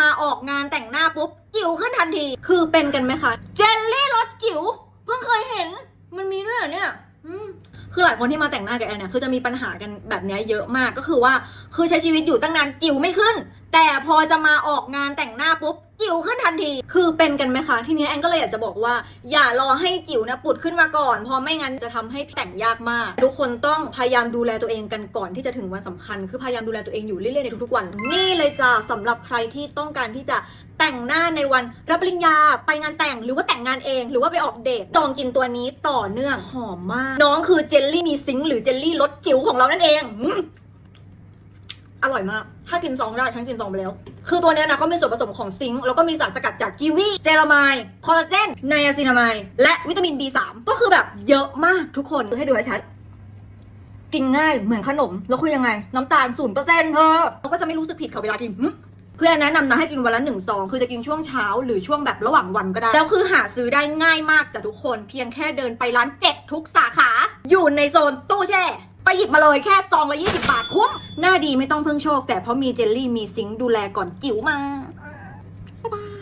มาออกงานแต่งหน้าปุ๊บจิ๋วขึ้นทันที คือเป็นกันไหมคะเจลลี่รสจิ๋วเพิ่งเคยเห็น มันมีด้วยเหรอเนี่ยอืมคือหลายคนที่มาแต่งหน้ากับแอนเนี่ยคือจะมีปัญหากันแบบนี้เยอะมากก็คือว่าคือใช้ชีวิตอยู่ตั้งนานจิ๋วไม่ขึ้น แต่พอจะมาออกงานแต่งหน้าปุ๊บจิ๋วขึ้นทันที คือเป็นกันไหมคะ ทีนี้แอนก็เลยอยากจะบอกว่า อย่ารอให้จิ๋วนะปุดขึ้นมาก่อน เพราะไม่งั้นจะทำให้แต่งยากมาก ทุกคนต้องพยายามดูแลตัวเองกันก่อนที่จะถึงวันสำคัญ คือพยายามดูแลตัวเองอยู่เรื่อยๆในทุกๆวัน นี่เลยจ้ะสำหรับใครที่ต้องการที่จะแต่งหน้าในวันรับปริญญาไปงานแต่งหรือว่าแต่งงานเองหรือว่าไปออกเดทลองกินตัวนี้ต่อเนื่องหอมมาก น้องคือเจลลี่มีซิงหรือเจลลี่รสจิ๋วของเรานั่นเอง อร่อยมาก ถ้ากินซองได้ทั้งกินซองไปแล้ว คือตัวเนี้ยนะเขาเป็นส่วนผสมของซิงค์ แล้วก็มีสารสกัดจากกีวีเจลามด์คอลลาเจน ไนอาซินามาย และวิตามิน B3 ก็คือแบบเยอะมากทุกคน ให้ดูให้ชัด กินง่ายเหมือนขนม แล้วคือยังไง น้ำตาลศูนย์เปอร์เซ็นต์เธอเราก็จะไม่รู้สึกผิดค่ะเวลากินหึคือแอนแนะนำนะให้กินวันละหนึ่งซอง คือจะกินช่วงเช้าหรือช่วงแบบระหว่างวันก็ได้ แล้วคือหาซื้อได้ง่ายมากจากทุกคน เพียงแค่เดินไปร้านเจ็ดทุกสาขา อยู่ในโซนตู้แช่ ไปหยิบมาเลยแค่ซองละยี่สิบบาทคุ้ม หน้าดีไม่ต้องเพิ่งโชค แต่เพราะมีเจลลี่มีซิงดูแลก่อนจิ๋วมาบ๊ายบาย